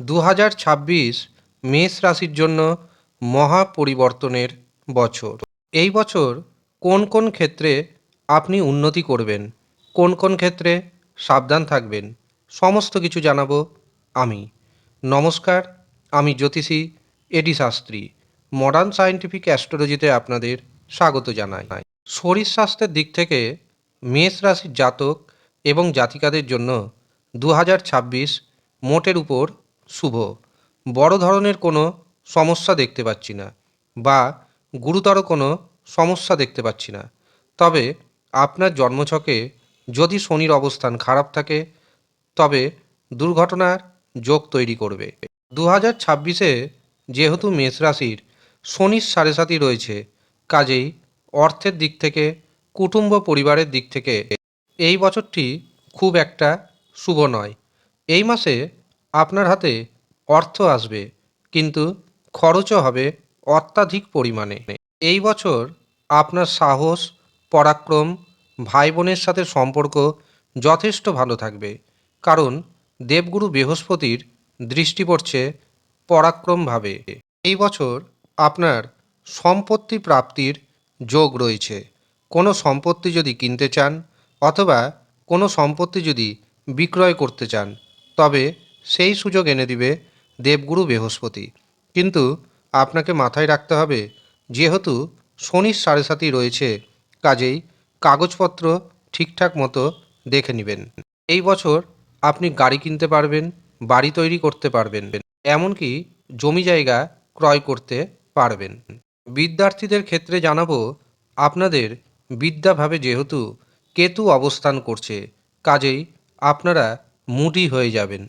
দু হাজার ছাব্বিশ মেষ রাশির জন্য মহা পরিবর্তনের বছর। এই বছর কোন কোন ক্ষেত্রে আপনি উন্নতি করবেন? কোন কোন ক্ষেত্রে সাবধান থাকবেন? সমস্ত কিছু জানাব আমি। নমস্কার, আমি জ্যোতিষী এডি শাস্ত্রী মডার্ন সায়েন্টিফিক অ্যাস্ট্রোলজিতে আপনাদের স্বাগত জানাই। শরীর স্বাস্থ্যের দিক থেকে মেষ রাশির জাতক এবং জাতিকাদের জন্য দু হাজার ছাব্বিশ মোটের উপর শুভ। বড় ধরনের কোনো সমস্যা দেখতে পাচ্ছি না বা গুরুতর কোনো সমস্যা দেখতে পাচ্ছি না। তবে আপনার জন্মছকে যদি শনির অবস্থান খারাপ থাকে, তবে দুর্ঘটনার যোগ তৈরি করবে। দু হাজার ছাব্বিশে যেহেতু মেষ রাশির শনির সাড়ে সাথী রয়েছে, কাজেই অর্থের দিক থেকে, কুটুম্ব পরিবারের দিক থেকে এই বছরটি খুব একটা শুভ নয়। এই মাসে আপনার হাতে অর্থ আসবে, কিন্তু খরচও হবে অত্যাধিক পরিমাণে। এই বছর আপনার সাহস, পরাক্রম ভাই বোনের সাথে সম্পর্ক যথেষ্ট ভালো থাকবে, কারণ দেবগুরু বৃহস্পতির দৃষ্টি পড়ছে পরাক্রমভাবে। এই বছর আপনার সম্পত্তি প্রাপ্তির যোগ রয়েছে। কোনো সম্পত্তি যদি কিনতে চান, অথবা কোনো সম্পত্তি যদি বিক্রয় করতে চান, তবে সেই সুযোগ এনে দিবে দেবগুরু বৃহস্পতি। কিন্তু আপনাকে মাথায় রাখতে হবে, যেহেতু শনির সাড়ে সাথী রয়েছে, কাজেই কাগজপত্র ঠিকঠাক মতো দেখে নেবেন। এই বছর আপনি গাড়ি কিনতে পারবেন, বাড়ি তৈরি করতে পারবেন, এমনকি জমি জায়গা ক্রয় করতে পারবেন। বিদ্যার্থীদের ক্ষেত্রে জানাব, আপনাদের বিদ্যাভাবে যেহেতু কেতু অবস্থান করছে, কাজেই আপনারা মুডি হয়ে যাবেন।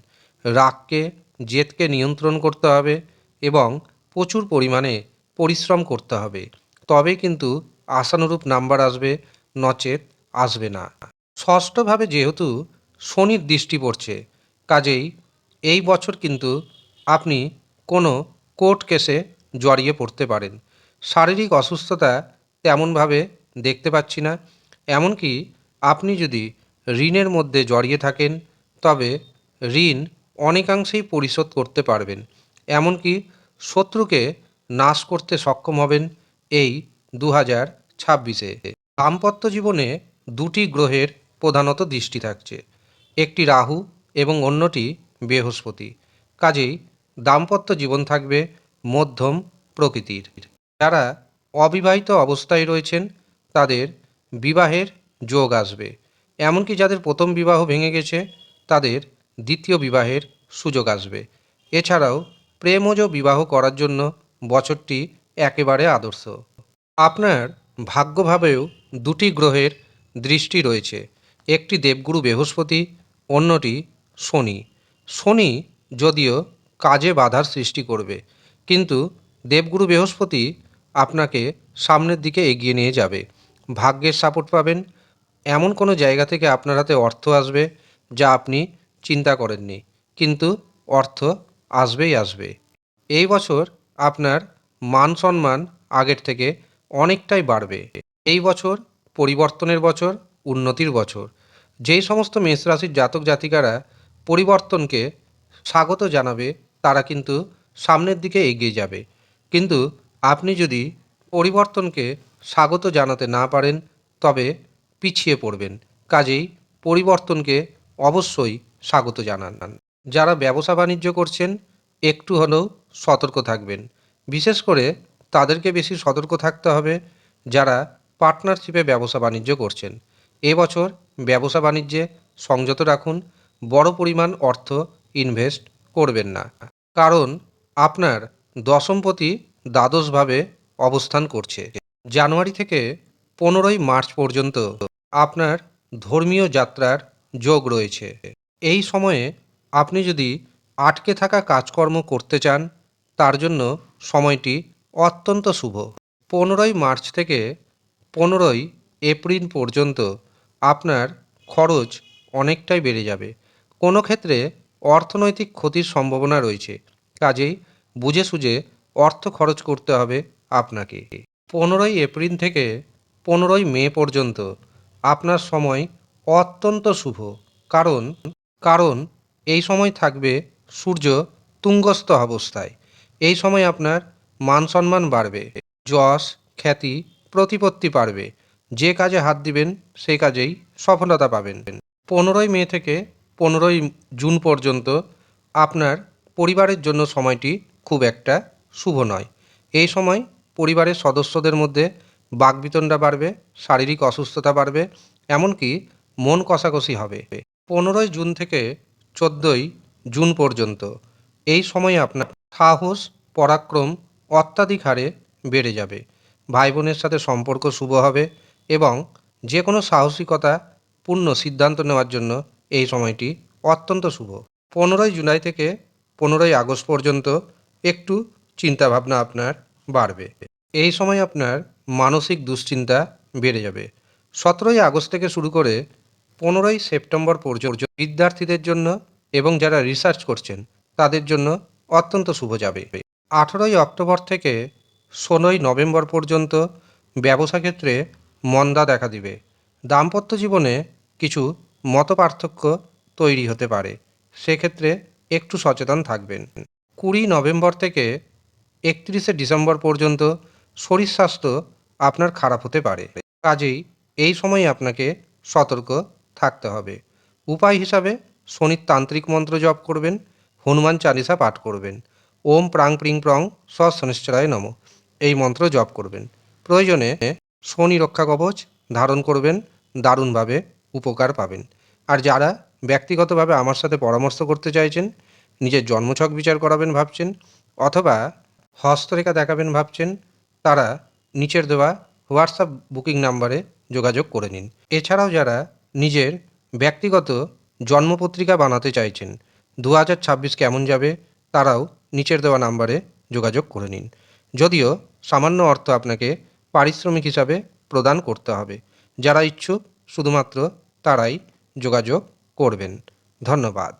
রাগকে, জেদকে নিয়ন্ত্রণ করতে হবে এবং প্রচুর পরিমাণে পরিশ্রম করতে হবে। তবে কিন্তু আশানুরূপ নাম্বার আসবে, নচেত আসবে না। ষষ্ঠভাবে যেহেতু শনির দৃষ্টি পড়ছে, কাজেই এই বছর কিন্তু আপনি কোনো কোর্ট কেসে জড়িয়ে পড়তে পারেন। শারীরিক অসুস্থতা তেমনভাবে দেখতে পাচ্ছি না। এমনকি আপনি যদি ঋণের মধ্যে জড়িয়ে থাকেন, তবে ঋণ অনেকাংশেই পরিশোধ করতে পারবেন। এমনকি শত্রুকে নাশ করতে সক্ষম হবেন এই দু হাজার ছাব্বিশে। দাম্পত্য জীবনে দুটি গ্রহের প্রধানত দৃষ্টি থাকছে, একটি রাহু এবং অন্যটি বৃহস্পতি। কাজেই দাম্পত্য জীবন থাকবে মধ্যম প্রকৃতির। যারা অবিবাহিত অবস্থায় রয়েছেন, তাদের বিবাহের যোগ আসবে। এমনকি যাদের প্রথম বিবাহ ভেঙে গেছে, তাদের দ্বিতীয় বিবাহের সুযোগ আসবে। এছাড়াও প্রেমজ বিবাহ করার জন্য বছরটি একেবারে আদর্শ। আপনার ভাগ্যভাবেও দুটি গ্রহের দৃষ্টি রয়েছে। একটি দেবগুরু বৃহস্পতি, অন্যটি শনি। শনি যদিও কাজে বাধার সৃষ্টি করবে, কিন্তু দেবগুরু বৃহস্পতি আপনাকে সামনের দিকে এগিয়ে নিয়ে যাবে। ভাগ্যের সাপোর্ট পাবেন। এমন কোনো জায়গা থেকে আপনার হাতে অর্থ আসবে যা আপনি চিন্তা করেননি। কিন্তু অর্থ আসবেই আসবে। এই বছর আপনার মান সম্মান আগের থেকে অনেকটাই বাড়বে। এই বছর পরিবর্তনের বছর, উন্নতির বছর। যেই সমস্ত মেষ রাশির জাতক জাতিকারা পরিবর্তনকে স্বাগত জানাবে, তারা কিন্তু সামনের দিকে এগিয়ে যাবে। কিন্তু আপনি যদি পরিবর্তনকে স্বাগত জানাতে না পারেন, তবে পিছিয়ে পড়বেন। কাজেই পরিবর্তনকে অবশ্যই স্বাগত জানান। যারা ব্যবসা বাণিজ্য করছেন, একটু হলেও সতর্ক থাকবেন। বিশেষ করে তাদেরকে বেশি সতর্ক থাকতে হবে যারা পার্টনারশিপে ব্যবসা বাণিজ্য করছেন। এবছর ব্যবসা বাণিজ্যে সংযত রাখুন, বড় পরিমাণ অর্থ ইনভেস্ট করবেন না। কারণ আপনার দশমপতি দ্বাদশভাবে অবস্থান করছে। জানুয়ারি থেকে পনেরোই মার্চ পর্যন্ত আপনার ধর্মীয় যাত্রার যোগ রয়েছে। এই সময়ে আপনি যদি আটকে থাকা কাজকর্ম করতে চান, তার জন্য সময়টি অত্যন্ত শুভ। পনেরোই মার্চ থেকে পনেরোই এপ্রিল পর্যন্ত আপনার খরচ অনেকটাই বেড়ে যাবে। কোনো ক্ষেত্রে অর্থনৈতিক ক্ষতির সম্ভাবনা রয়েছে, কাজেই বুঝে সুঝে অর্থ খরচ করতে হবে আপনাকে। পনেরোই এপ্রিল থেকে পনেরোই মে পর্যন্ত আপনার সময় অত্যন্ত শুভ। কারণ কারণ, এই সময় থাকবে সূর্য তুঙ্গস্থ অবস্থায়। এই সময় আপনার মান সম্মান বাড়বে। যশ, খ্যাতি, প্রতিপত্তি বাড়বে যে কাজে হাত দিবেন সেই কাজেই সফলতা পাবেন। পনেরোই মে থেকে পনেরোই জুন পর্যন্ত আপনার পরিবারের জন্য সময়টি খুব একটা শুভ নয়। এই সময় পরিবারের সদস্যদের মধ্যে বাকবিতণ্ডা বাড়বে, শারীরিক অসুস্থতা বাড়বে, এমনকি মন কষাকষি হবে। পনেরোই জুন থেকে চোদ্দোই জুন পর্যন্ত এই সময়ে আপনার সাহস, পরাক্রম, অত্যাধিক হারে বেড়ে যাবে। ভাই বোনের সাথে সম্পর্ক শুভ হবে এবং যে কোনো সাহসিকতা, পূর্ণ সিদ্ধান্ত নেওয়ার জন্য এই সময়টি অত্যন্ত শুভ। পনেরোই জুলাই থেকে পনেরোই আগস্ট পর্যন্ত একটু চিন্তাভাবনা আপনার বাড়বে। এই সময় আপনার মানসিক দুশ্চিন্তা বেড়ে যাবে। সতেরোই আগস্ট থেকে শুরু করে পনেরোই সেপ্টেম্বর পর্যন্ত বিদ্যার্থীদের জন্য এবং যারা রিসার্চ করছেন, তাদের জন্য অত্যন্ত শুভ যাবে। আঠেরোই অক্টোবর থেকে ষোলোই নভেম্বর পর্যন্ত ব্যবসা ক্ষেত্রে মন্দা দেখা দিবে। দাম্পত্য জীবনে কিছু মতপার্থক্য তৈরি হতে পারে। সেক্ষেত্রে একটু সচেতন থাকবেন। কুড়ি নভেম্বর থেকে একত্রিশে ডিসেম্বর পর্যন্ত শরীর স্বাস্থ্য আপনার খারাপ হতে পারে। কাজেই এই সময় আপনাকে সতর্ক থাকতে হবে। উপায় হিসাবে শনির তান্ত্রিক মন্ত্র জপ করবেন, হনুমান চালিসা পাঠ করবেন, ওম প্রাং প্রিং প্রং স শনিশ্চরায় নম। এই মন্ত্র জপ করবেন। প্রয়োজনে শনি রক্ষা কবচ ধারণ করবেন, দারুণভাবে উপকার পাবেন। আর যারা ব্যক্তিগতভাবে আমার সাথে পরামর্শ করতে চাইছেন, নিজের জন্মছক বিচার করাবেন ভাবছেন, অথবা হস্তরেখা দেখাবেন ভাবছেন, তারা নিচের দেওয়া হোয়াটসঅ্যাপ বুকিং নাম্বারে যোগাযোগ করে নিন। এছাড়াও যারা নিজের ব্যক্তিগত জন্মপত্রিকা বানাতে চাইছেন। দু হাজার ছাব্বিশ কেমন যাবে, তারাও নিচের দেওয়া নাম্বারে যোগাযোগ করে নিন। যদিও সামান্য অর্থ আপনাকে পারিশ্রমিক হিসাবে প্রদান করতে হবে। যারা ইচ্ছুক, শুধুমাত্র তারাই যোগাযোগ করবেন। ধন্যবাদ।